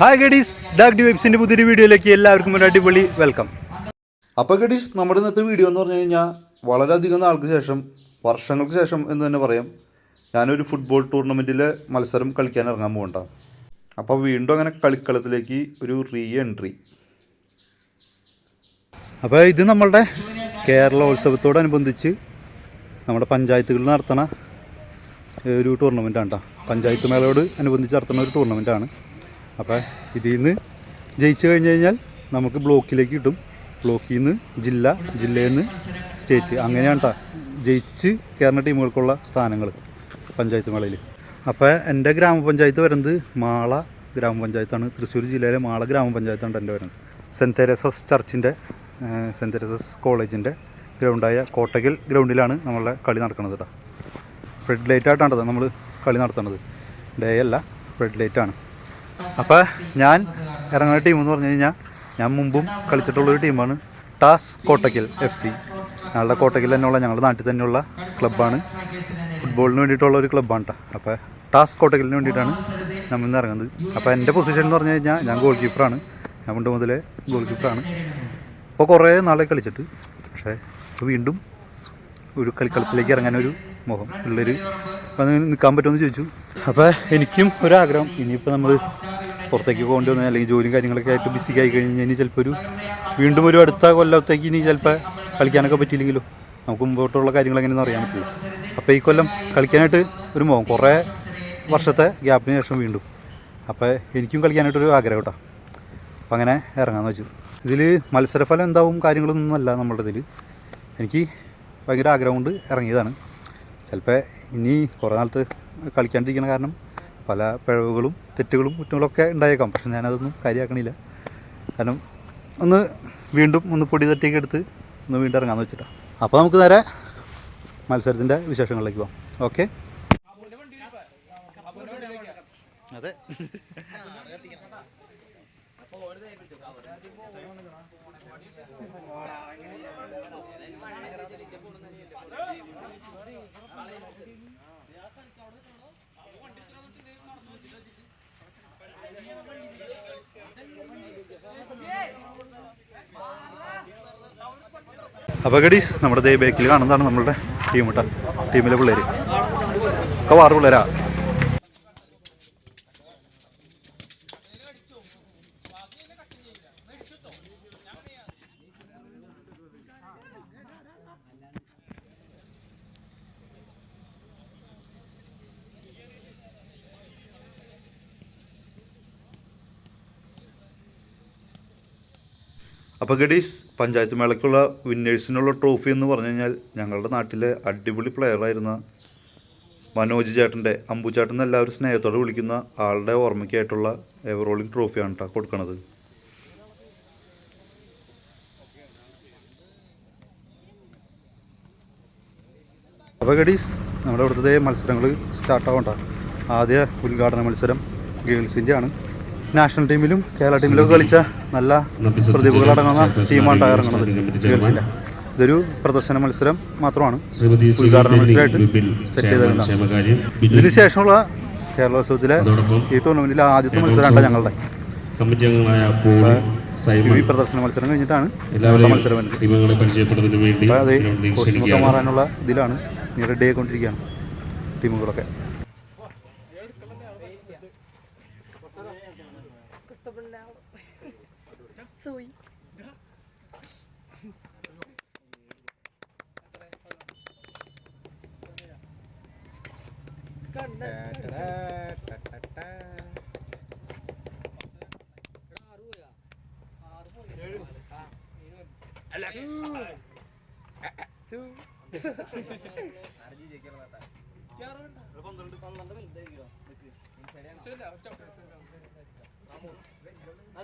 Hi ഗഡീസ് ഡാക് D വെബ്സിന്റെ പുതിയൊരു വീഡിയോയിലേക്ക് എല്ലാവർക്കും ഒരു അടിപൊളി വെൽക്കം അപ്പോൾ ഗഡീസ് നമ്മുടെ ഇന്നത്തെ വീഡിയോ എന്ന് പറഞ്ഞു കഴിഞ്ഞാൽ വളരെയധികം നാൾക്ക് ശേഷം വർഷങ്ങൾക്ക് ശേഷം എന്ന് തന്നെ പറയാം. ഞാനൊരു ഫുട്ബോൾ ടൂർണമെന്റിലെ മത്സരം കളിക്കാൻ ഇറങ്ങാൻ പോകണ്ട. അപ്പോൾ വീണ്ടും അങ്ങനെ കളിക്കളത്തിലേക്ക് ഒരു റീ എൻട്രി അപ്പോൾ ഇത് നമ്മളുടെ കേരളോത്സവത്തോടനുബന്ധിച്ച് നമ്മുടെ പഞ്ചായത്തുകളിൽ നടത്തണ ഒരു ടൂർണമെന്റാണ് കേട്ടോ പഞ്ചായത്ത് മേളയോട് അനുബന്ധിച്ച് നടത്തുന്ന ഒരു ടൂർണമെന്റാണ് അപ്പോൾ ഇതിൽ നിന്ന് ജയിച്ചു കഴിഞ്ഞ് കഴിഞ്ഞാൽ നമുക്ക് ബ്ലോക്കിലേക്ക് കിട്ടും. ബ്ലോക്കിൽ നിന്ന് ജില്ല ജില്ലയിൽ നിന്ന് സ്റ്റേറ്റ്. അങ്ങനെയാണ് കേട്ടോ ജയിച്ച് കയറുന്ന ടീമുകൾക്കുള്ള സ്ഥാനങ്ങൾ പഞ്ചായത്ത് മേളയിൽ അപ്പോൾ എന്റെ ഗ്രാമപഞ്ചായത്ത് വരുന്നത് മാള ഗ്രാമപഞ്ചായത്താണ്. തൃശ്ശൂർ ജില്ലയിലെ മാള ഗ്രാമപഞ്ചായത്താണ് എന്റെ വരുന്നത്. സെന്റ് തെരേസസ് ചർച്ചിന്റെ സെന്റ് തെരേസസ് കോളേജിന്റെ ഗ്രൗണ്ടായ കോട്ടകൽ ഗ്രൗണ്ടിലാണ് നമ്മളുടെ കളി നടക്കുന്നത് കേട്ടോ ഫ്രെഡ് ലൈറ്റായിട്ടാണ് നമ്മൾ കളി നടത്തുന്നത്. ഡേ അല്ല ഫ്രെഡ് ലൈറ്റാണ്. അപ്പോൾ ഞാൻ ഇറങ്ങുന്ന ടീം എന്ന് പറഞ്ഞു കഴിഞ്ഞാൽ ഞാൻ മുമ്പും കളിച്ചിട്ടുള്ളൊരു ടീമാണ് ടാസ് കോട്ടക്കൽ എഫ് സി ഞങ്ങളുടെ കോട്ടക്കൽ തന്നെയുള്ള ഞങ്ങളുടെ നാട്ടിൽ തന്നെയുള്ള ക്ലബ്ബാണ് ഫുട്ബോളിന് വേണ്ടിയിട്ടുള്ള ഒരു ക്ലബ്ബാണ് കേട്ടോ അപ്പോൾ ടാസ് കോട്ടക്കലിന് വേണ്ടിയിട്ടാണ് നമ്മൾ ഇന്ന് ഇറങ്ങുന്നത്. അപ്പോൾ എന്റെ പൊസിഷൻ എന്ന് പറഞ്ഞു കഴിഞ്ഞാൽ ഞാൻ ഗോൾ കീപ്പറാണ് ഞാൻ പണ്ട് മുതലേ ഗോൾ കീപ്പറാണ് അപ്പോൾ കുറേ നാളെ കളിച്ചിട്ട്. പക്ഷേ വീണ്ടും ഒരു കളിക്കളത്തിലേക്ക് ഇറങ്ങാനൊരു മോഹം ഉള്ളൊരു അപ്പോൾ അത് നിൽക്കാൻ പറ്റുമെന്ന് ചോദിച്ചു. അപ്പോൾ എനിക്കും ഒരാഗ്രഹം. ഇനിയിപ്പോൾ നമ്മൾ പുറത്തേക്ക് പോകേണ്ടി വന്നാൽ അല്ലെങ്കിൽ ജോലിയും കാര്യങ്ങളൊക്കെ ആയിട്ട് ബിസി ആയി കഴിഞ്ഞ് ഇനി ചിലപ്പോൾ ഒരു വീണ്ടും ഒരു അടുത്ത കൊല്ലത്തേക്ക് ഇനി ചിലപ്പോൾ കളിക്കാനൊക്കെ പറ്റിയില്ലെങ്കിലോ? നമുക്ക് മുമ്പോട്ടുള്ള കാര്യങ്ങൾ അറിയാൻ പറ്റില്ല. അപ്പോൾ ഈ കൊല്ലം കളിക്കാനായിട്ട് ഒരു മോഹം. കുറേ വർഷത്തെ ഗ്യാപ്പിന് ശേഷം വീണ്ടും. അപ്പോൾ എനിക്കും കളിക്കാനായിട്ടൊരു ആഗ്രഹം കേട്ടോ. അപ്പം അങ്ങനെ ഇറങ്ങാമെന്ന് വെച്ചു. ഇതിൽ മത്സരഫലം എന്താവും കാര്യങ്ങളൊന്നും അല്ല നമ്മളുടെ ഇതിൽ എനിക്ക് ഭയങ്കര ആഗ്രഹം കൊണ്ട് ഇറങ്ങിയതാണ്. ചിലപ്പോൾ ഇനി കുറേ നാളത്ത് കളിക്കാണ്ടിരിക്കണ കാരണം പല പിഴവുകളും തെറ്റുകളും കുറ്റങ്ങളൊക്കെ ഉണ്ടായേക്കാം. പക്ഷെ ഞാനതൊന്നും കാര്യമാക്കണില്ല കാരണം ഒന്ന് വീണ്ടും ഒന്ന് പൊടി തട്ടിയൊക്കെ എടുത്ത് ഒന്ന് വീണ്ടും ഇറങ്ങാമെന്ന് വെച്ചിട്ടാണ് അപ്പോൾ നമുക്ക് നേരെ മത്സരത്തിന്റെ വിശേഷങ്ങളിലേക്ക് പോകാം ഓക്കെ? അതെ. അപ്പോൾ ഗഡീസ് നമ്മുടെ ദേ ബേക്കിൽ കാണുന്നതാണ് നമ്മളുടെ ടീം കേട്ടോ ടീമിലെ പിള്ളേർ ഒക്കെ വാറ് പിള്ളേരാ. അപ്പോൾ ഗഡീസ് പഞ്ചായത്ത് മേളയ്ക്കുള്ള വിന്നേഴ്സിനുള്ള ട്രോഫി എന്ന് പറഞ്ഞു കഴിഞ്ഞാൽ ഞങ്ങളുടെ നാട്ടിലെ അടിപൊളി പ്ലെയറായിരുന്ന മനോജ് ചേട്ടന്റെ അമ്പു ചേട്ടൻ എന്ന് എല്ലാവരും സ്നേഹത്തോടെ വിളിക്കുന്ന ആളുടെ ഓർമ്മയ്ക്കായിട്ടുള്ള എവറോളിംഗ് ട്രോഫിയാണ് കേട്ടോ കൊടുക്കണത്. അപ്പോൾ ഗഡീസ് നമ്മുടെ ഇവിടുത്തെ മത്സരങ്ങൾ സ്റ്റാർട്ടാവണ്ട ആദ്യ ഉദ്ഘാടന മത്സരം ഗേൾസിന്റെ ആണ്. നാഷണൽ ടീമിലും കേരള ടീമിലൊക്കെ കളിച്ച നല്ല പ്രതിഭകളടങ്ങുന്ന ടീമാണ് ഇറങ്ങുന്നത് ഇതൊരു പ്രദർശന മത്സരം മാത്രമാണ്. ഉദ്ഘാടന മത്സരമായിട്ട് സെറ്റ് ചെയ്തിരുന്നത് ഇതിനുശേഷമുള്ള ഇതിന് ശേഷമുള്ള കേരളോത്സവത്തിലെ ഈ ടൂർണമെന്റിലെ ആദ്യത്തെ മത്സരമാണ് ഞങ്ങളുടെ ഈ പ്രദർശന മത്സരം കഴിഞ്ഞിട്ടാണ് മത്സരം അത് കോസ്റ്റ്യൂമൊക്കെ മാറാനുള്ള ഇതിലാണ് ഇനി റെഡി ആയിക്കൊണ്ടിരിക്കുകയാണ് ടീമുകളൊക്കെ.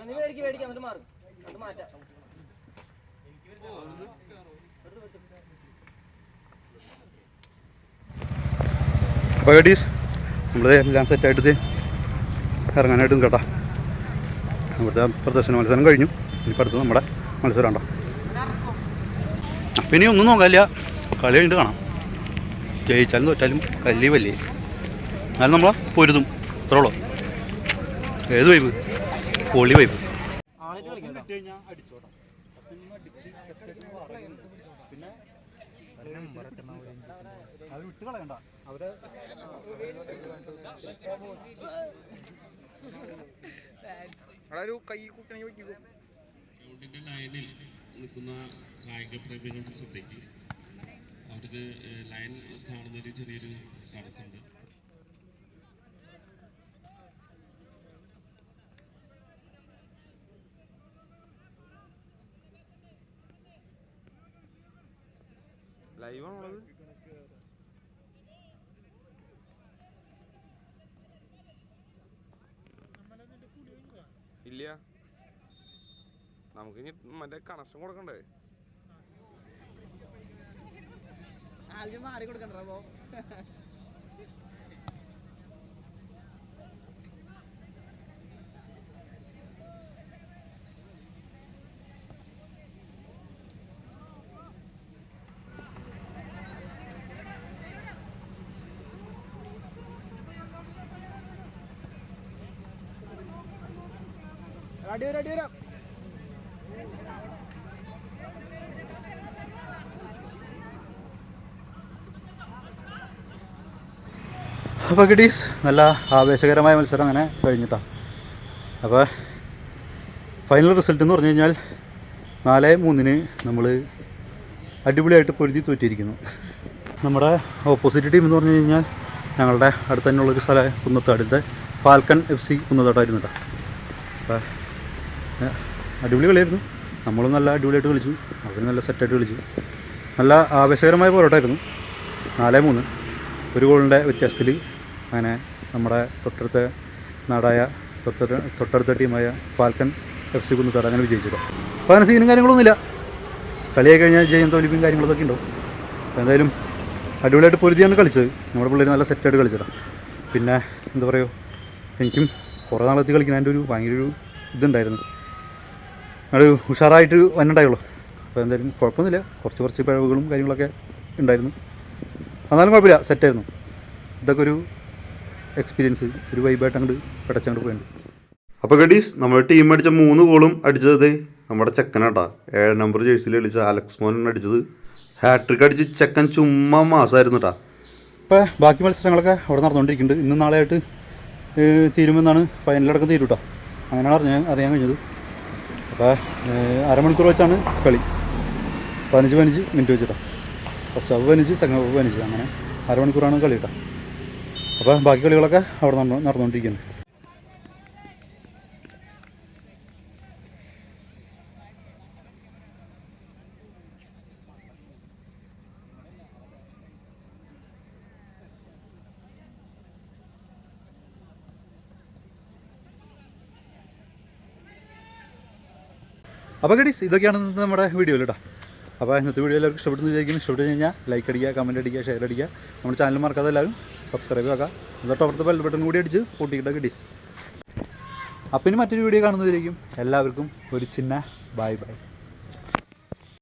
നീ മേടിക്ക് മേടിക്കാം എന്നിട്ട് മാറും അത് മാറ്റാം അപ്പോൾ ഗഡീസ് നമ്മൾ എല്ലാം സെറ്റായിട്ട് ഇറങ്ങാനായിട്ടും കേട്ടോ. ഇവിടുത്തെ പ്രദർശന മത്സരം കഴിഞ്ഞു. ഇനി അടുത്ത് നമ്മുടെ മത്സരം ഉണ്ടോ? ഇനി ഒന്നും നോക്കാനില്ല. കളി കഴിഞ്ഞിട്ട് കാണാം. ജയിച്ചാലും തോറ്റാലും കല്ലി വല്ലേ എന്നാലും നമ്മൾ പൊരുതും. ഇത്രയുള്ളൂ ഏത് വൈബ് പൊളി വൈബ് ആളിട്ട് അടിച്ചോട്ടെ കേട്ടോ. പിന്നെ അവർ വിട്ട് കളയണ്ട അവരെ ഗ്രൗണ്ടിന്റെ ലൈനിൽ നിൽക്കുന്ന കായിക പ്രേമികളുടെ ശ്രദ്ധയ്ക്ക് അവർക്ക് ലൈൻ കാണുന്നൊരു ചെറിയൊരു തടസ്സമുണ്ട്. ഇല്ല. നമുക്ക് ഇനി മറ്റേ കണക്ഷൻ കൊടുക്കണ്ടേ? അപ്പോൾ കിട്ടീസ് നല്ല ആവേശകരമായ മത്സരം അങ്ങനെ കഴിഞ്ഞിട്ടാണ് അപ്പോൾ ഫൈനൽ റിസൾട്ട് എന്ന് പറഞ്ഞു കഴിഞ്ഞാൽ നാല് മൂന്നിന് നമ്മൾ അടിപൊളിയായിട്ട് പൊരുതി തോറ്റിയിരിക്കുന്നു നമ്മുടെ ഓപ്പോസിറ്റ് ടീം എന്ന് പറഞ്ഞു കഴിഞ്ഞാൽ ഞങ്ങളുടെ അടുത്ത് തന്നെയുള്ളൊരു സ്ഥലം കുന്നത്താടിന്റെ. ഫാൽക്കൺ എഫ് സി കുന്നത്താട്ടായിരുന്നു കേട്ടോ. അപ്പോൾ അടിപൊളി കളിയായിരുന്നു. നമ്മളും നല്ല അടിപൊളിയായിട്ട് കളിച്ചു. അവർ നല്ല സെറ്റായിട്ട് കളിച്ചു. നല്ല ആവേശകരമായ പോരാട്ടമായിരുന്നു. നാലേ മൂന്ന്. ഒരു ഗോളിന്റെ വ്യത്യാസത്തിൽ അങ്ങനെ നമ്മുടെ തൊട്ടടുത്ത നാടായ തൊട്ടടുത്ത തൊട്ടടുത്ത ടീമായ ഫാൽക്കൺ എഫ് സി കുന്നത്താട് അങ്ങനെ വിജയിച്ചത് അപ്പോൾ അങ്ങനെ സീനും കാര്യങ്ങളൊന്നുമില്ല. കളിയായി കഴിഞ്ഞാൽ ജയം തോൽവിയും കാര്യങ്ങളൊക്കെ ഉണ്ടാവും. എന്തായാലും അടിപൊളിയായിട്ട് പൊരുതിയാണ് കളിച്ചത്. നമ്മുടെ പിള്ളേർ നല്ല സെറ്റായിട്ട് കളിച്ചതാണ് പിന്നെ എന്താ പറയുക? എനിക്കും കുറേ നാളെത്തി കളിക്കാൻ എന്റെ ഒരു ഭയങ്കര ഒരു ഇതുണ്ടായിരുന്നു. അത് ഉഷാറായിട്ട് വന്നിട്ടുണ്ടായുള്ളൂ അപ്പോൾ എന്തായാലും കുഴപ്പമൊന്നുമില്ല. കുറച്ച് കുറച്ച് പിഴവുകളും കാര്യങ്ങളൊക്കെ ഉണ്ടായിരുന്നു. എന്നാലും കുഴപ്പമില്ല. സെറ്റായിരുന്നു ഇതൊക്കെ ഒരു എക്സ്പീരിയൻസ് ഒരു വൈബായിട്ട് അങ്ങോട്ട് പിടച്ചങ്ങോട്ട് പോയിട്ടുണ്ട്. അപ്പോൾ ഗഡീസ് നമ്മുടെ ടീം അടിച്ച മൂന്ന് ഗോളും അടിച്ചത് നമ്മുടെ ചെക്കനാട്ടാ. ഏഴ് നമ്പർ ജേഴ്സിയിൽ കളിച്ച അലക്സ് മോനാണ് അടിച്ചത്. ഹാട്രിക് അടിച്ച് ചെക്കൻ ചുമ്മാ മാസമായിരുന്നു കേട്ടാ ഇപ്പോൾ ബാക്കി മത്സരങ്ങളൊക്കെ അവിടെ നടന്നുകൊണ്ടിരിക്കുന്നുണ്ട്. ഇന്നും നാളെയായിട്ട് തീരുമെന്നാണ് ഫൈനലടക്കം തീരും കേട്ടോ അങ്ങനെയാണ് അറിഞ്ഞാൽ അറിയാൻ കഴിഞ്ഞത്. അപ്പോൾ ഏഹ്, അരമണിക്കൂർ വെച്ചാണ് കളി. പതിനഞ്ച് പതിനഞ്ച് മിനിറ്റ് വെച്ചിട്ടാണ് ഫസ്റ്റ് ഹാഫ് പതിനഞ്ച് സെക്കൻഡ് ഹാഫ് പതിനഞ്ച് അങ്ങനെ അരമണിക്കൂറാണ് കളി കേട്ടോ. അപ്പോൾ ബാക്കി കളികളൊക്കെ അവിടെ നടന്നു അപ്പോൾ ഗഡീസ് ഇതൊക്കെയാണ് നമ്മുടെ വീഡിയോയിൽ കേട്ടോ അപ്പോൾ ഇന്നത്തെ വീഡിയോ എല്ലാവർക്കും ഇഷ്ടപ്പെടുന്നു വിചാരിക്കുന്നു. ഇഷ്ടപ്പെട്ട് കഴിഞ്ഞാൽ ലൈക്ക് അടിക്കുക കമന്റ് അടിക്കുക ഷെയർ അടിക്കുക. നമ്മുടെ ചാനൽ മറക്കാതെ എല്ലാവരും സബ്സ്ക്രൈബ് ആക്കുക എന്നിട്ട് അവിടുത്തെ ബെൽ ബട്ടൺ കൂടി അടിച്ച് പൊട്ടിക്കിട്ട ഗഡീസ് അപ്പം ഇനി മറ്റൊരു വീഡിയോ കാണുന്നതായിരിക്കും എല്ലാവർക്കും ഒരു ചിന്ന ബൈ ബൈ